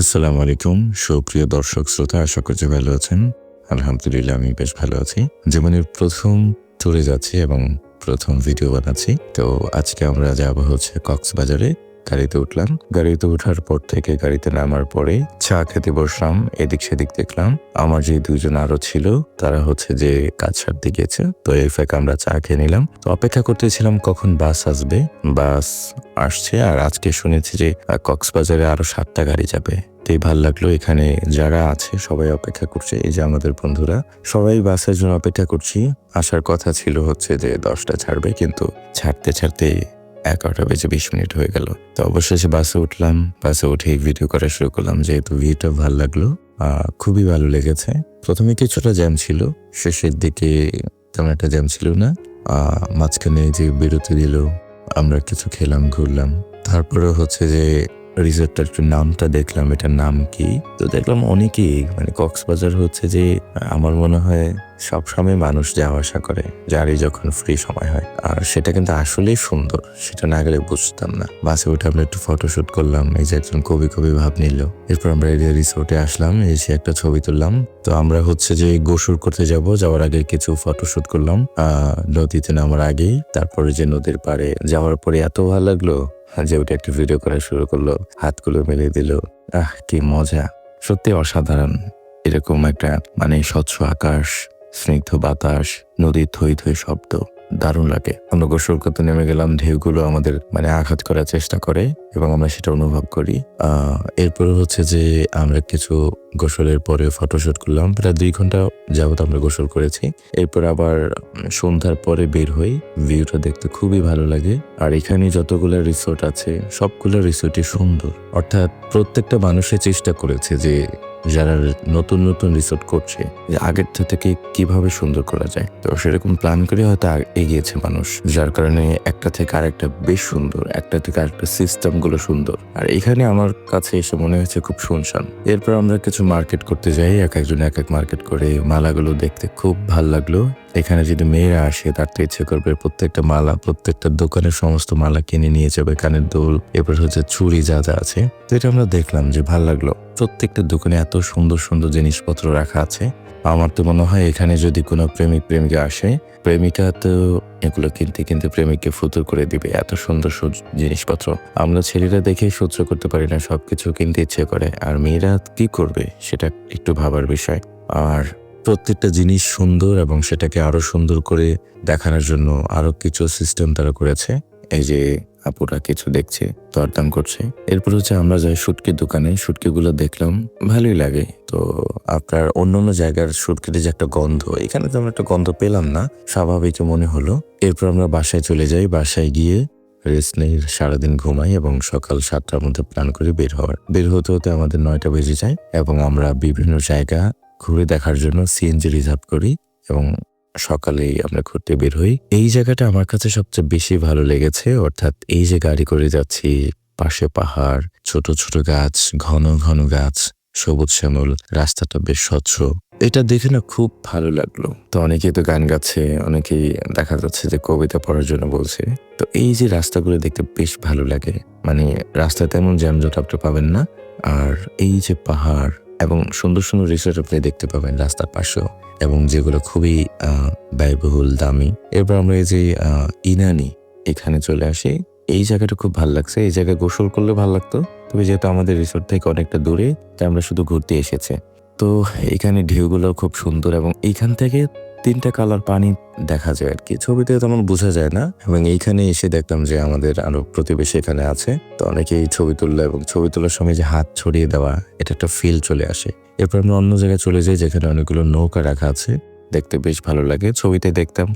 আসসালামু আলাইকুম, সুপ্রিয় দর্শক শ্রোতা, আশা করছি ভালো আছেন। আলহামদুলিল্লাহ, আমি বেশ ভালো আছি। জীবনের প্রথম ট্যুরে যাচ্ছি এবং প্রথম ভিডিও বানাচ্ছি। তো আজকে আমরা যাব হচ্ছে কক্সবাজারে। গাড়িতে উঠলাম। গাড়িতে ওঠার পর থেকে গাড়িতে নামার পরে চা খেতে বসলাম, এদিক সেদিক দেখলাম। আমার যে দুজন আরও ছিল, তারা হচ্ছে যে কাজ সারতে গিয়েছে। তো এই ফাঁকে আমরা চা খেয়ে নিলাম। তো অপেক্ষা করতেছিলাম কখন বাস আসবে। বাস আসছে আর আজকে শুনেছি যে কক্সবাজারে আরও সাতটা গাড়ি যাবে। এটাই ভালো লাগল এখানে যারা আছে, সবাই অপেক্ষা করছে। এই যে আমাদের বন্ধুরা, সবাই বাসের জন্য অপেক্ষা করছি। আসার কথা ছিল হচ্ছে যে দশটা ছাড়বে, কিন্তু ছাড়তে ছাড়তে এগারোটা বেজে বিশ মিনিট হয়ে গেল। তো অবশেষে বাসে উঠলাম, বাসে উঠে ভিডিও করা শুরু করলাম যেহেতু ভিউটা ভালো লাগল খুবই ভালো লেগেছে। প্রথমে কিছুটা জ্যাম ছিল, শেষের দিকে তেমন একটা জ্যাম ছিল না মাঝখানে যে বিরতি দিল, আমরা কিছু খেলাম, ঘুরলাম। তারপরে হচ্ছে যে রিসোর্টটার নামটা দেখলাম, এটার নাম কি? তো দেখলাম অনেকেই মানে কক্সবাজার হচ্ছে যে, আমার মনে হয় সব সময় মানুষ যাওয়া আসা করে, যারই যখন ফ্রি সময় হয়। আর সেটা কিন্তু আসলেই সুন্দর, সেটা না গেলে বুঝতাম না। বাসে উঠে আমরা একটু ফটোশুট করলাম, এই যে একজন কবি কবি ভাব নিল। এরপর আমরা এই রিসোর্টে আসলাম, এসে একটা ছবি তুললাম। তো আমরা হচ্ছে যে গোসল করতে যাব, যাওয়ার আগে কিছু ফটোশুট করলাম। আহ, নদীতে নামার আগেই, তারপরে যে নদীর পাড়ে যাওয়ার পরে এত ভালো লাগল। যে ওটা একটা ভিডিও করা শুরু করল, হাতগুলো মেলে দিল। আহ, কি মজা। সত্যি অসাধারণ। এরকম একটা মানে স্বচ্ছ আকাশ, স্নিগ্ধ বাতাস, নদীর থই থই শব্দ। দারুণ লাগে। আমরা গোসল করতে নেমে গেলাম, ঢেউগুলো আমাদের মানে আঘাত করার চেষ্টা করে এবং আমরা সেটা অনুভব করি। এরপর হচ্ছে যে আমরা কিছু গোসলের পরে ফটোশুট করলাম। প্রায় দুই ঘণ্টা যাবত আমরা গোসল করেছি। এরপর আবার সন্ধ্যার পরে বের হই। ভিউটা দেখতে খুবই ভালো লাগে। আর এখানে যতগুলো রিসোর্ট আছে, সবগুলো রিসোর্টই সুন্দর। অর্থাৎ প্রত্যেকটা মানুষের চেষ্টা করেছে যে যারা নতুন নতুন রিসোর্ট করছে, যে আগের থেকে কীভাবে সুন্দর করা যায়। তো সেরকম প্ল্যান করে হয়তো এগিয়েছে মানুষ, যার কারণে একটা থেকে আরেকটা বেশ সুন্দর, একটা থেকে আরেকটা সিস্টেমগুলো সুন্দর। আর এখানে আমার কাছে এসে মনে হয়েছে খুব শুনশান। এরপর আমরা কিছু মার্কেট করতে যাই, এক একজন এক এক মার্কেট করে মালাগুলো দেখতে খুব ভালো লাগল। এখানে যদি মেয়েরা আসে, তার তো ইচ্ছে করবে প্রত্যেকটা মালা, প্রত্যেকটা দোকানের সমস্ত মালা কিনে নিয়ে যাবে, কানের দোল, এরপর হচ্ছে চুড়ি যা যা আছে। তো এটা আমরা দেখলাম যে ভালো লাগল। প্রত্যেকটা দোকানে এত সুন্দর সুন্দর জিনিসপত্র রাখা আছে। আমার তো মনে হয় এখানে যদি কোনো প্রেমিক, প্রেমিকা আসে, প্রেমিকা তো এগুলো কিনতে কিনতে প্রেমিককে ফুতুর করে দিবে, এত সুন্দর জিনিসপত্র। আমরা ছেলেরা দেখে সহ্য করতে পারি না, সবকিছু কিনতে ইচ্ছে করে। আর মেয়েরা কি করবে, সেটা একটু ভাবার বিষয়। আর প্রত্যেকটা জিনিস সুন্দর এবং সেটাকে আরও সুন্দর করে দেখানোর জন্য আরও কিছু সিস্টেম তারা করেছে। এই যে আপুরা কিছু দেখছে, দরদাম করছে। এরপর হচ্ছে আমরা যাই সুটকির দোকানে সুটকিগুলো দেখলাম, ভালোই লাগে। তো আপনার অন্য অন্য জায়গার সুটকিতে যে একটা গন্ধ, এখানে তো আমরা একটা গন্ধ পেলাম না, স্বাভাবিক মনে হলো। এরপর আমরা বাসায় চলে যাই, বাসায় গিয়ে রেস্ট নেই, সারাদিন ঘুমাই এবং সকাল সাতটার মধ্যে প্ল্যান করে বের হওয়ার। বের হতে হতে আমাদের নয়টা বেজে যায় এবং আমরা বিভিন্ন জায়গা ঘুরে দেখার জন্য সিএনজি রিজার্ভ করি এবং সকালেই আমরা ঘুরতে বের হই। এই জায়গাটা আমার কাছে সবচেয়ে বেশি ভালো লেগেছে, অর্থাৎ এই যে গাড়ি করে যাচ্ছি, পাশে পাহাড়, ছোট ছোট গাছ, ঘন ঘন গাছ, সবুজ শ্যামল, রাস্তাটা বেশ স্বচ্ছ। এটা দেখে না খুব ভালো লাগল। তো অনেকেই তো গান গাচ্ছে, অনেকেই দেখা যাচ্ছে যে কবিতা পড়ার জন্য বলছে। তো এই যে রাস্তাগুলো দেখতে বেশ ভালো লাগে। মানে রাস্তা তেমন জ্যামজট আপনি পাবেন না। আর এই যে পাহাড় এবং সুন্দর সুন্দর রিসোর্ট আপনি দেখতে পাবেন রাস্তার পাশেও এবং যেগুলো খুবই ব্যয়বহুল, দামি। এরপর আমরা এই যে ইনানি এখানে চলে আসি। এই জায়গাটা খুব ভালো লাগছে। এই জায়গায় গোসল করলে ভালো লাগতো। তবে যেহেতু আমাদের রিসোর্ট থেকে অনেকটা দূরে, তাই আমরা শুধু ঘুরতে এসেছে। তো এখানে ঢেউগুলো খুব সুন্দর এবং এইখান থেকে তিনটা কালার পানি দেখা যায় আর কি ছবিতে তেমন বোঝা যায় না, এবং এইখানে এসে দেখলাম যে আমাদের আরও প্রতিবেশী এখানে আছে। তো অনেকেই ছবি তুললো এবং ছবি তোলার সময় যে হাত ছড়িয়ে দেওয়া, এটা একটা ফিল চলে আসে। এরপর আমরা অন্য জায়গায় চলে যাই যেখানে অনেকগুলো নৌকা রাখা আছে। দেখতে বেশ ভালো লাগে। ছবিতে দেখতাম,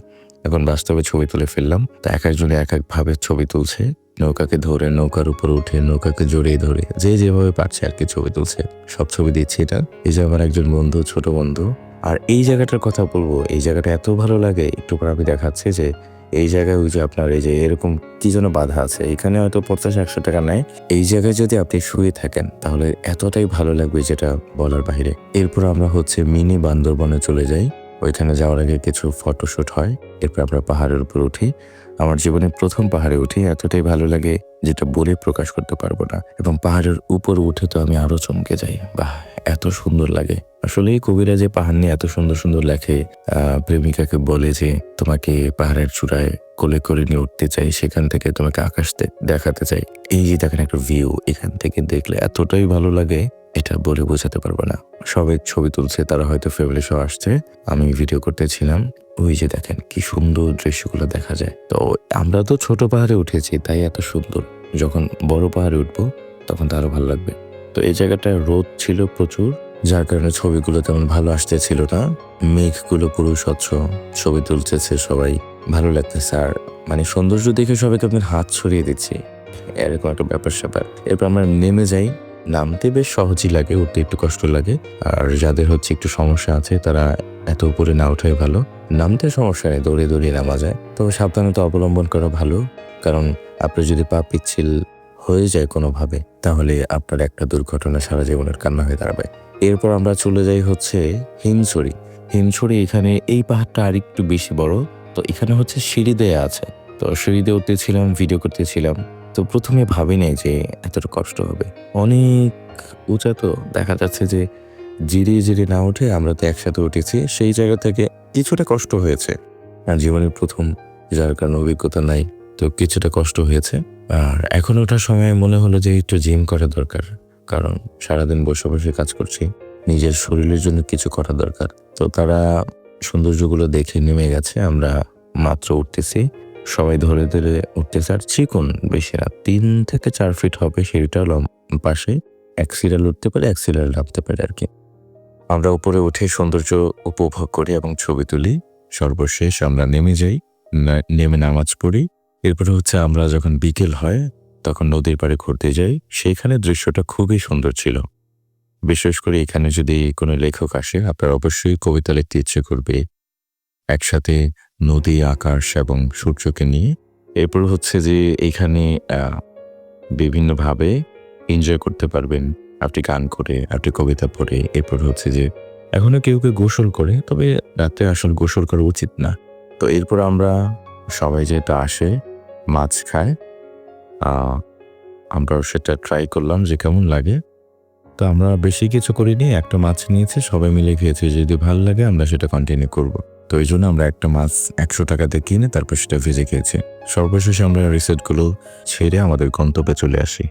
এখন বাস্তবে ছবি তুলে ফেললাম। তো এক একজনে এক এক ভাবে ছবি তুলছে। নৌকাকে ধরে, নৌকার উপর উঠে, নৌকাকে জড়িয়ে ধরে, যে যেভাবে পারছে আর কি ছবি তুলছে। সব ছবি দিচ্ছি এটা। এই যে আমার একজন বন্ধু, ছোট বন্ধু। আর এই জায়গাটার কথা বলব, এই জায়গাটা এত ভালো লাগে, একটু পর আমি দেখাচ্ছি যে এই জায়গায় ওই যে আপনার, এই যে এরকম কি যেন বাধা আছে, এখানে হয়তো পঞ্চাশ, একশো টাকা নেয়। এই জায়গায় যদি আপনি শুয়ে থাকেন, তাহলে এতটাই ভালো লাগবে যেটা বলার বাইরে। এরপর আমরা হচ্ছে মিনি বান্দরবনে চলে যাই। ওইখানে যাওয়ার আগে কিছু ফটোশুট হয়। এরপর আমরা পাহাড়ের উপর উঠি। আমার জীবনে প্রথম পাহাড়ে উঠি। এতটাই ভালো লাগে যেটা বলে প্রকাশ করতে পারব না। এবং পাহাড়ের উপর উঠে তো আমি আরও চমকে যাই। বাহ, এত সুন্দর লাগে। আসলে কবিরা যে পাহাড় নিয়ে এত সুন্দর সুন্দর লেখে প্রেমিকাকে বলে যে তোমাকে পাহাড়ের চূড়ায় কোলে করে নিয়ে উঠতে চাই, সেখান থেকে তোমাকে আকাশতে দেখাতে চাই। এই যে দেখেন একটা ভিউ এখান থেকে দেখলে এতটাই ভালো লাগে। এটা বলে বোঝাতে পারব না। সবাই ছবি তুলছে, তারা হয়তো ফ্যামিলি শো আসছে। আমি ভিডিও করতেছিলাম। ওই যে দেখেন, কি সুন্দর দৃশ্যগুলো দেখা যায়। তো আমরা তো ছোট পাহাড়ে উঠেছি, তাই এত সুন্দর। যখন বড় পাহাড়ে উঠবো, তখন তো আরও ভালো লাগবে। তো এই জায়গাটায় রোদ ছিল প্রচুর, যার কারণে ছবিগুলো তেমন ভালো আসতেছিল না। মেঘগুলো পুরো স্বচ্ছ, ছবি তুলতেছে সবাই, ভালো লাগতেছে। আর মানে সৌন্দর্য দেখে সবাইকে আপনার হাত ছড়িয়ে দিচ্ছে। এরকম একটা ব্যাপার স্যাপার এরপর আমরা নেমে যাই। নামতে বেশ সহজই লাগে, উঠতে একটু কষ্ট লাগে। আর যাদের হচ্ছে একটু সমস্যা আছে, তারা এত উপরে না ওঠাই ভালো। নামতে সমস্যা নেই, দৌড়ে দৌড়িয়ে নামা যায়। তবে সাবধানতা অবলম্বন করা ভালো। কারণ আপনার যদি পা পিচ্ছিল হয়ে যায় কোনোভাবে, তাহলে আপনার একটা দুর্ঘটনা সারা জীবনের কান্না হয়ে দাঁড়াবে। এরপর আমরা চলে যাই হচ্ছে হিমছড়ি। হিমছড়ি এখানে এই পাহাড়টা আর একটু বেশি বড়। তো এখানে হচ্ছে সিঁড়ি দেয়া আছে। তো সিঁড়ি দিয়ে উঠতেছিলাম ভিডিও করতেছিলাম। তো প্রথমে ভাবি নাই যে এতটা কষ্ট হবে। অনেক উঁচা তো দেখা যাচ্ছে যে জিরিয়ে জিরিয়ে না উঠে আমরা তো একসাথে উঠেছি, সেই জায়গা থেকে কিছুটা কষ্ট হয়েছে। আর জীবনের প্রথম যার কারণে অভিজ্ঞতা নাই, তো কিছুটা কষ্ট হয়েছে। আর এখন ওঠার সময় মনে হলো যে একটু জিম করা দরকার, কারণ সারাদিন বসে বসে কাজ করছি, নিজের শরীরের জন্য কিছু করা দরকার। তো তারা সৌন্দর্যগুলো দেখে নেমে গেছে, আমরা মাত্র উঠতেছি। সবাই ধরে ধরে উঠতে আর চিকন বেশি না তিন থেকে চার ফিট হবে, সিঁড়িটা লম পাশে। এক সিরিয়াল উঠতে পারে, এক সিরিয়াল নামতে পারে আর কি। আমরা উপরে উঠে সৌন্দর্য উপভোগ করি এবং ছবি তুলি। সর্বশেষ আমরা নেমে যাই নেমে নামাজ পড়ি। এরপরে হচ্ছে আমরা যখন বিকেল হয়, তখন নদীর পাড়ে ঘুরতে যাই। সেইখানে দৃশ্যটা খুবই সুন্দর ছিল। বিশেষ করে এখানে যদি কোনো লেখক আসে, আপনার অবশ্যই কবিতা লিখতে ইচ্ছে করবে। একসাথে নদী, আকাশ এবং সূর্যকে নিয়ে। এরপর হচ্ছে যে এখানে বিভিন্নভাবে এনজয় করতে পারবেন। আপনি গান করে, আপনি কবিতা পড়ে, এরপর হচ্ছে যে এখনও কেউ কেউ গোসল করে, তবে রাতে আসলে গোসল করা উচিত না। তো এরপর আমরা সবাই যেহেতু আসে, মাছ খায় আমরাও সেটা ট্রাই করলাম যে কেমন লাগে। তো আমরা বেশি কিছু করিনি, একটা মাছ নিয়েছি, সবাই মিলে খেয়েছি, যদি ভালো লাগে আমরা সেটা কন্টিনিউ করব। তো এই জন্য আমরা একটা মাছ একশো টাকাতে কিনে তারপর সেটা ভেজে খেয়েছি। সর্বশেষে আমরা রিসেটগুলো ছেড়ে আমাদের গন্তব্যে চলে আসি।